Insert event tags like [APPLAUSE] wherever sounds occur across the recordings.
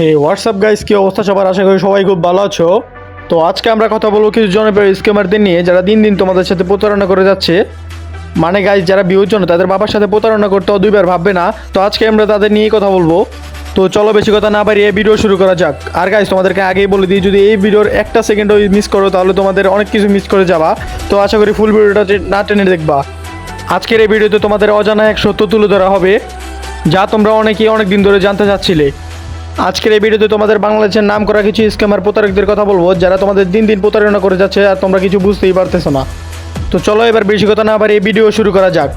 হে WhatsApp guys কি অবস্থা সবার? আশা করি সবাই খুব ভালো আছো। তো আজকে আমরা কথা বলব কিছু জনপ্রিয় স্কেমারদের নিয়ে, যারা দিন দিন তোমাদের সাথে প্রতারণা করে যাচ্ছে। মানে গাইস যারা বিয়ের জন্য তাদের বাবার সাথে প্রতারণা করতেও দুইবার ভাববে না। তো আজকে আমরা তাদের নিয়েই কথা বলব। তো চলো, বেশি কথা না বাড়িয়ে ভিডিও শুরু করা যাক। আর গাইস তোমাদেরকে আগেই বলে দিই, যদি এই ভিডিওর একটা সেকেন্ডও মিস করো, তাহলে তোমাদের অনেক কিছু মিস করে যাবা। তো আশা করি ফুল ভিডিওটা না টেনে দেখবা। আজকের এই ভিডিওতে তোমাদের অজানা এক সত্য তুলে ধরা হবে, যা তোমরা অনেকেই অনেক দিন ধরে জানতে চাচ্ছিলে। আজকের এই ভিডিওতে তোমাদের বাংলাদেশের নাম করা কিছু স্ক্যামার প্রতারকদের কথা বলব, যারা তোমাদের দিন দিন প্রতারণা করে যাচ্ছে আর তোমরা কিছু বুঝতেই পারতেছো না। তো চলো এবার বেশি কথা না আবার এই ভিডিও শুরু করা যাক।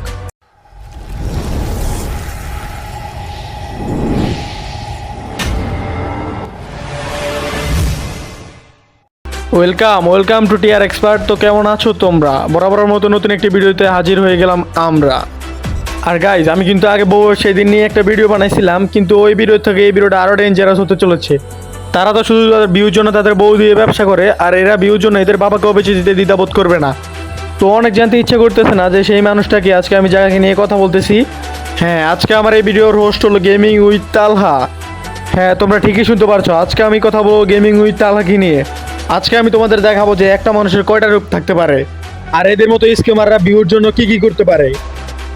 Welcome welcome to TR expert তো কেমন আছো তোমরা? বরাবরের মতো নতুন একটি ভিডিওতে হাজির হয়ে গেলাম আমরা। আর গাইজ আমি কিন্তু আগে বউ সেদিন নিয়ে একটা ভিডিও বানাইছিলাম, কিন্তু ওই ভিডিও থেকে এই ভিডিওটা আরও ডেঞ্জারাস হতে চলেছে। তারা তো শুধু তাদের বিউর জন্য তাদের বউ দিয়ে ব্যবসা করে, আর এরা বিউর জন্য এদের বাবাকেও বেঁচে দিতে দ্বিধাবোধ করবে না। তো অনেক জানতে ইচ্ছে করতেছে না যে সেই মানুষটাকে আজকে আমি জায়গাকে নিয়ে কথা বলতেছি হ্যাঁ আজকে আমার এই ভিডিওর হোস্ট হলো গেমিং উইথ তালহা। হ্যাঁ তোমরা ঠিকই শুনতে পারছ, আজকে আমি কথা বলব গেমিং উইথ তালাকি নিয়ে। আজকে আমি তোমাদের দেখাবো যে একটা মানুষের কয়টা রূপ থাকতে পারে, আর এদের মতো স্কেমাররা ভিউর জন্য কি কি করতে পারে।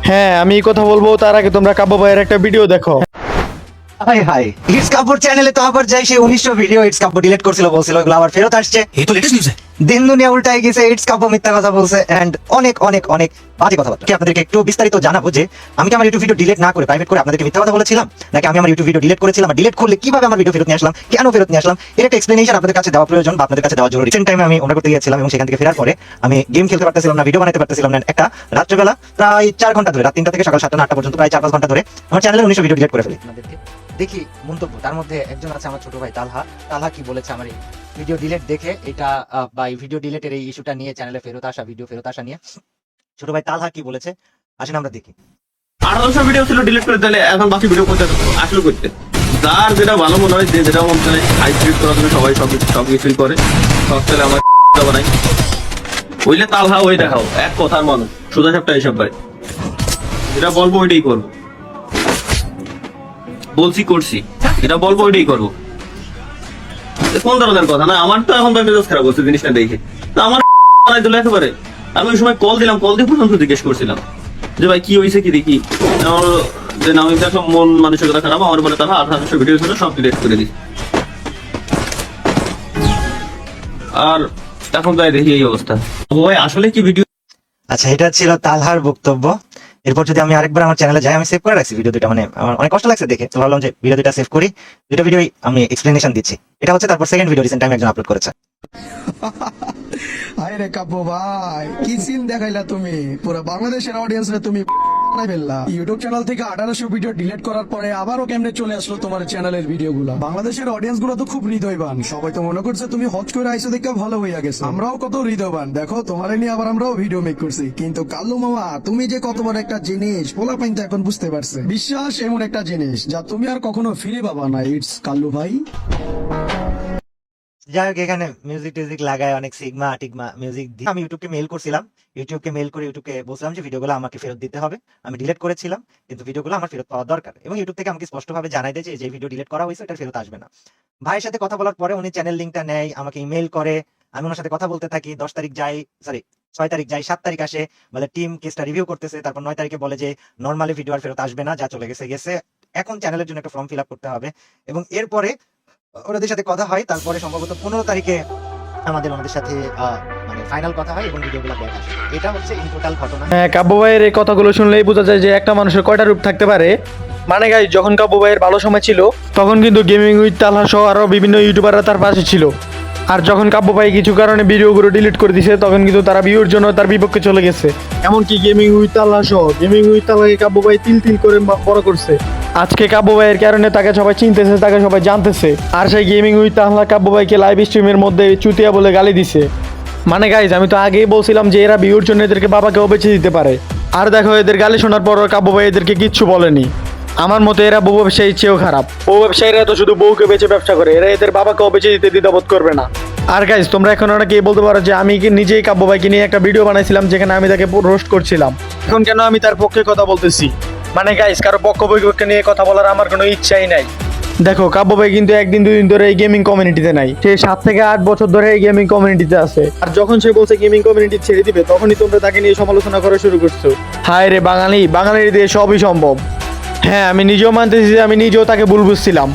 হ্যাঁ আমি এই কথা বলব তার আগে তোমরা কাব্য ভাইয়ের একটা ভিডিও দেখো। হাই হাই ইটস কাপুর চ্যানেলে তো আবার যাই সেই উনিশশো ভিডিও ইটস কাপুর ডিলিট করছিল বলছিল ওগুলো আবার ফেরত আসছে। এই তো লেটেস্ট নিউজ দিন দুনিয়া উল্টাই গেছে ইটস কাপুর মিথ্যা কথা বলছে এন্ড অনেক অনেক অনেক বাজে কথাবার্তা আপনাদেরকে একটু বিস্তারিত জানাব যে, আমি কি আমার ইউটিউব ভিডিও ডিলিট না করে প্রাইভেট করে আপনাদেরকে মিথ্যা কথা বলেছিলাম? নাকি আমি আমার ইউটিউব ভিডিও ডিলিট করেছিলাম? ডিলিট করলে কীভাবে আমার ভিডিও ফেরত নিয়ে আসলাম? কেন ফেরত নিয়ে আসলাম? এর একটা এক্সপ্লেনেশন আপনাদের কাছে দেওয়া প্রয়োজন বা আপনাদের কাছে দেওয়া জরুরি। রিসেন্ট টাইমে আমি ওনা করতে গিয়েছিলাম এবং সেখান থেকে ফেরার পরে আমি গেম খেলতে পারতেছিলাম না ভিডিও বানাতে পারতেছিলাম না। একটা রাত্রেবেলা প্রায় চার ঘণ্টা ধরে, রাত তিনটা থেকে সকাল সাতটা আটটা পর্যন্ত, প্রায় চার পাঁচ ঘণ্টা ধরে, আমার চ্যানেলে উনিশশো ভিডিও ডিলিট করে ফেলি। দেখি মন্তব্য। তার মধ্যে একজন আছে আমার ছোট ভাই তালহা। তালহা কি বলেছে আমার এই ভিডিও ডিলেট দেখে? এটা বা ভিডিও ডিলেটের এই ইস্যুটা নিয়ে চ্যানেলে ফেরত আসা ভিডিও ফেরত আসা নিয়ে। ছোট ভাই তালহা কি বলেছে? আসেন আমরা দেখি। ভিডিও করে তাহলে এখন বাকি ভিডিও করতে করতে। যার যেটা ভালো মনে হয়, যে সবাই সব সব কিছুই করে। [LAUGHS] তালহা, ওই দেখাও। এক কথার এইসব যেটা বলব ওইটাই করব। বলছি, করছি। যেটা বলব, ওইটাই করব। কোন ধরনের কথা? না, আমার তো এখন মেজাজ খারাপ হচ্ছে জিনিসটা দেখে। তো আমার বানাই একেবারে। আমি ওই সময় কল দিলাম কল দিয়ে পর্যন্ত জিজ্ঞেস করছিলাম যে, ভাই, কি হয়েছে কি দেখি? আমার যে নামি দেখো, মন মানসিকতা খারাপ, আমার বলে তারা আঠারোশো ভিডিও ছিল সব ডিলেট করে দিই আর এখন তাই দেখি এই অবস্থা। ভাই, আসলে কি ভিডিও আচ্ছা এটা ছিল তালহার বক্তব্য। এরপর যদি আমি আরেকবার আমার চ্যানেলে যাই, আমি সেভ করে রাখছি ভিডিও দুটা মানে আমার অনেক কষ্ট লাগছে দেখে। তো ভাবলাম যে ভিডিও দুটা সেভ করি। দুটো ভিডিও আমি এক্সপ্লেনেশন দিচ্ছি। এটা হচ্ছে তারপর সেকেন্ড ভিডিও রিসেন্ট টাইম একজন আপলোড করেছে। [LAUGHS] হায় রে কাব্য ভাই, কি সিন দেখাইলা তুমি? পুরো বাংলাদেশের অডিয়েন্স তুমি বানাই ফেললা ইউটিউব চ্যানেল থেকে আঠারোশো ভিডিও ডিলিট করার পরে আবারও কেমনে চলে আসলো তোমার চ্যানেলের ভিডিও গুলো? বাংলাদেশের অডিয়েন্সগুলো তো খুব হৃদয়বান। সবাই তো মনে করছে তুমি হজ করে আইসো দেখে ভালো হইয়া গেছে। আমরাও কত হৃদয়বান। দেখো, তোমার নিয়ে আবার আমরাও ভিডিও মেক করছি। কিন্তু কাল্লু মামা, তুমি যে কত বড় একটা জিনিস পোলা পাইন তো এখন বুঝতে পারছে। বিশ্বাস এমন একটা জিনিস যা তুমি আর কখনো ফিরে পাবা না। ইটস কাল্লু ভাই। যাই হোক, এখানে মিউজিক টিউজিক লাগায় অনেক সিগমা টিগমা মিউজিক দিয়ে আমি ইউটিউবকে মেল করছিলাম। ইউটিউবকে মেল করে ইউটিউবকে বলছিলাম যে ভিডিওগুলো আমাকে ফেরত দিতে হবে। আমি ডিলিট করেছিলাম, কিন্তু ভিডিওগুলো আমার ফেরত পাওয়া দরকার। এবং ইউটিউব থেকে আমাকে স্পষ্টভাবে জানাই দেয় যে ভিডিও ডিলিট করা হয়েছে, এটা ফেরত আসবে না। ভাইয়ের সাথে কথা বলার পরে উনি চ্যানেল লিঙ্কটা নেয়, আমাকে ইমেল করে। আমি ওনার সাথে কথা বলতে থাকি, দশ তারিখ যাই সরি ছয় তারিখ যাই, সাত তারিখ আসে। বলে টিম কেসটা রিভিউ করতেছে, তারপর নয় তারিখে বলে যে নর্মালি ভিডিও আর ফেরত আসবে না, যা চলে গেছে গেছে। এখন চ্যানেলের জন্য একটা ফর্ম ফিল করতে হবে। এবং এরপরে ওনাদের সাথে কথা হয়, তারপরে সম্ভবত পনেরো তারিখে আমাদের ওনাদের সাথে মানে হয় মানে যখন ভালো সময় ছিল, তখন কিন্তু গেমিং বিভিন্ন তার পাশে ছিল। আর যখন কিছু কারণে ভিডিওগুলো ডিলিট করে তখন কিন্তু তারা জন্য তার বিপক্ষে চলে গেছে। এমনকি গেমিং উইথ তালহা সহ গেমিং উইথ তালহাকে কাব্য ভাই তিল তিল করে বড় করছে। আজকে কাব্য ভাইয়ের কারণে তাকে সবাই চিনতেছে, তাকে সবাই জানতেছে। আর সেই গেমিং উইথ তাহলা কাব্য ভাইকে লাইভ স্ট্রিমের মধ্যে চুতিয়া বলে গালি দিছে। মানে গাইজ আমি তো আগেই বলছিলাম যে এরা বিয়ের জন্য এদেরকে বাবাকেও বেঁচে দিতে পারে। আর দেখো, এদের গালি শোনার পর কাব্য ভাই এদেরকে কিচ্ছু বলেনি। আমার মতো এরা বউ ব্যবসায়ী চেয়েও খারাপ। বউ ব্যবসায়ীরা তো শুধু বউকে বেচে ব্যবসা করে, এরা এদের বাবাকেও বেঁচে দিতে দ্বিধাবোধ করবে না। আর গাইজ তোমরা এখন অনেকেই বলতে পারো যে আমি নিজেই কাব্য ভাইকে নিয়ে একটা ভিডিও বানাইছিলাম, যেখানে আমি তাকে রোস্ট করছিলাম। এখন কেন আমি তার পক্ষে কথা বলতেছি? মানে গাইজ কারও পক্ষ পক্ষে নিয়ে কথা বলার আমার কোনো ইচ্ছাই নাই। দেখো, কাব্য ভাই কিন্তু একদিন দুদিন ধরে এই গেমিং কমিউনিটিতে নাই। সে সাত থেকে আট বছর ধরে এই গেমিং কমিউনিটিতে আছে। আর যখন সে বলছে গেমিং কমিউনিটি ছেড়ে দিবে, তখনই তোমরা তাকে নিয়ে সমালোচনা করা শুরু করছ। হায় রে বাঙালি, বাঙালির দিয়ে সবই সম্ভব। হ্যাঁ আমি নিজেও মানতেছি যে আমি নিজেও তাকে ভুল বুঝছিলাম।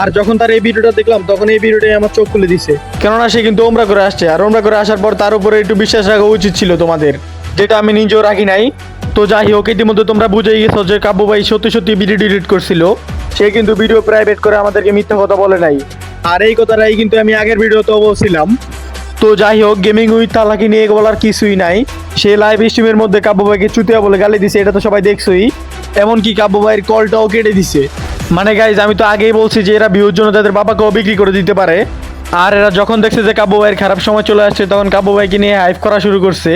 আর যখন তার এই ভিডিওটা দেখলাম, তখন এই ভিডিওটাই আমার চোখ খুলে দিছে। কেননা সে কিন্তু ওমরা করে আসছে, আর ওমরা করে আসার পর তার উপরে একটু বিশ্বাস রাখা উচিত ছিল তোমাদের। যেটা আমি নিজেও রাখি নাই তো যাই হোক, ইতিমধ্যে তোমরা বুঝেই গেছো যে কাব্য ভাই সত্যি সত্যি ভিডিও ডিলিট করছিল। সে কিন্তু ভিডিও প্রাইভেট করে আমাদেরকে মিথ্যা কথা বলে নাই। আর এই কথাটাই কিন্তু আমি আগের ভিডিওতেও বলছিলাম। তো যাই হোক গেমিং উইথ তালাকি নিয়ে বলার কিছুই নাই। সে লাইভ স্ট্রিমের মধ্যে কাব্য ভাইকে চুতিয়া বলে গালি দিছে, এটা তো সবাই দেখছোই। এমনকি কাব্য ভাইয়ের কলটাও কেটে দিছে। মানে গাইজ আমি তো আগেই বলছি যে এরা ভিউর জন্য তাদের বাবাকেও বিক্রি করে দিতে পারে। আর এরা যখন দেখছে যে কাব্য ভাইয়ের খারাপ সময় চলে আসছে, তখন কাব্য ভাইকে নিয়ে হাইপ করা শুরু করছে।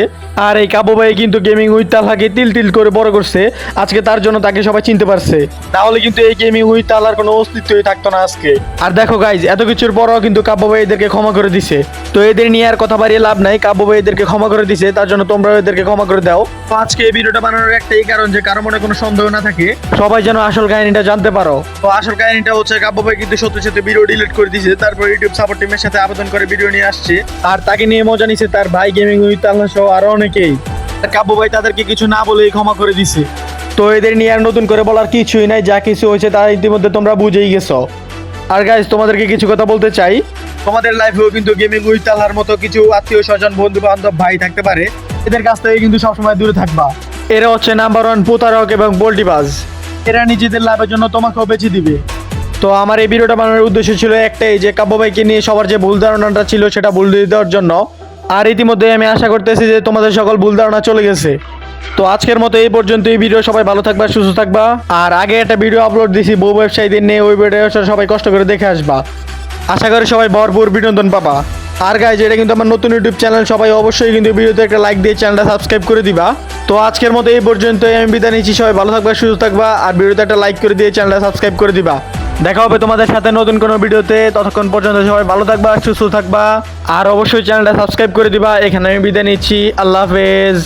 আর এই কাব্য ভাই কিন্তু গেমিং উইথ তালাকে তিল তিল করে বড় করছে। আজকে তার জন্য তাকে সবাই চিনতে পারছে। তাহলে কিন্তু এই গেমিং উইথ তালার কোনো অস্তিত্বই থাকতো না আজকে। আর দেখো গাইজ এত কিছুর পরও কিন্তু কাব্য ভাই এদেরকে ক্ষমা করে দিছে। তো এদের নিয়ে আর কথা বাড়িয়ে লাভ নাই। কাব্য ভাই এদেরকে ক্ষমা করে দিছে, তার জন্য তোমরা এদেরকে ক্ষমা করে দাও। তো আজকে এই ভিডিওটা বানানোর একটাই কারণ যে কারও মনে কোনো সন্দেহ না থাকে, সবাই যেন আসল কাহিনীটা জানতে পারো। তো আসল কাহিনীটা হচ্ছে কাব্য ভাই কিন্তু সত্যি সত্যি ভিডিও ডিলিট করে দিয়েছে তারপর ইউটিউব সাপোর্ট টিমের সাথে আবেদন করে ভিডিও নিয়ে আসছে। আর তাকে নিয়ে মজা নিছে তার ভাই গেমিং উইথ আল্লাহ সহ আরও অনেকেই। কাব্য ভাই তাদেরকে কিছু না বলেই ক্ষমা করে দিছে। তো এদের নিয়ে আর নতুন করে বলার কিছুই নাই যা কিছু হয়েছে তা ইতিমধ্যে তোমরা বুঝেই গেছো। আর গাইজ তোমাদেরকে কিছু কথা বলতে চাই। তোমাদের লাইফেও কিন্তু গেমিং উইথ আল্লাহর মতো কিছু আত্মীয় স্বজন বন্ধু বান্ধব ভাই থাকতে পারে। এদের কাছ থেকে কিন্তু সবসময় দূরে থাকবা। এরা হচ্ছে নাম্বার ওয়ান প্রতারক এবং পোল্টিবাজ এরা নিজেদের লাভের জন্য তোমাকেও বেছে দিবে। তো আমার এই ভিডিওটা বানানোর উদ্দেশ্য ছিল একটাই, যে কাব্য ভাইকে নিয়ে সবার যে ভুল ধারণাটা ছিল সেটা ভুল দিয়ে দেওয়ার জন্য। আর ইতিমধ্যে আমি আশা করতেছি যে তোমাদের সকল ভুল ধারণা চলে গেছে। তো আজকের মতো এই পর্যন্ত এই ভিডিও, সবাই ভালো থাকবা, সুস্থ থাকবা। আর আগে একটা ভিডিও আপলোড দিছি, বউ ব্যবসায়ীদের নিয়ে, ওই ভিডিওটা সবাই কষ্ট করে দেখে আসবা। আশা করি সবাই ভরপুর বিনোদন পাবা। আর গাইজ এটা কিন্তু আমার নতুন ইউটিউব চ্যানেল, সবাই অবশ্যই কিন্তু ভিডিওতে একটা লাইক দিয়ে চ্যানেলটা সাবস্ক্রাইব করে দিবা। তো আজকের মতো এই পর্যন্ত আমি বিদায় নিচ্ছি, সবাই ভালো থাকবা, সুস্থ থাকবা। আর ভিডিওতে একটা লাইক করে দিয়ে চ্যানেলটা সাবস্ক্রাইব করে দিবা। দেখা হবে তোমাদের সাথে নতুন কোনো ভিডিওতে। ততক্ষণ পর্যন্ত সবাই ভালো থাকবা, সুস্থ থাকবা। আর অবশ্যই চ্যানেলটা সাবস্ক্রাইব করে দিবা। এখানে আমি বিদায় নিচ্ছি। আল্লাহ হাফেজ।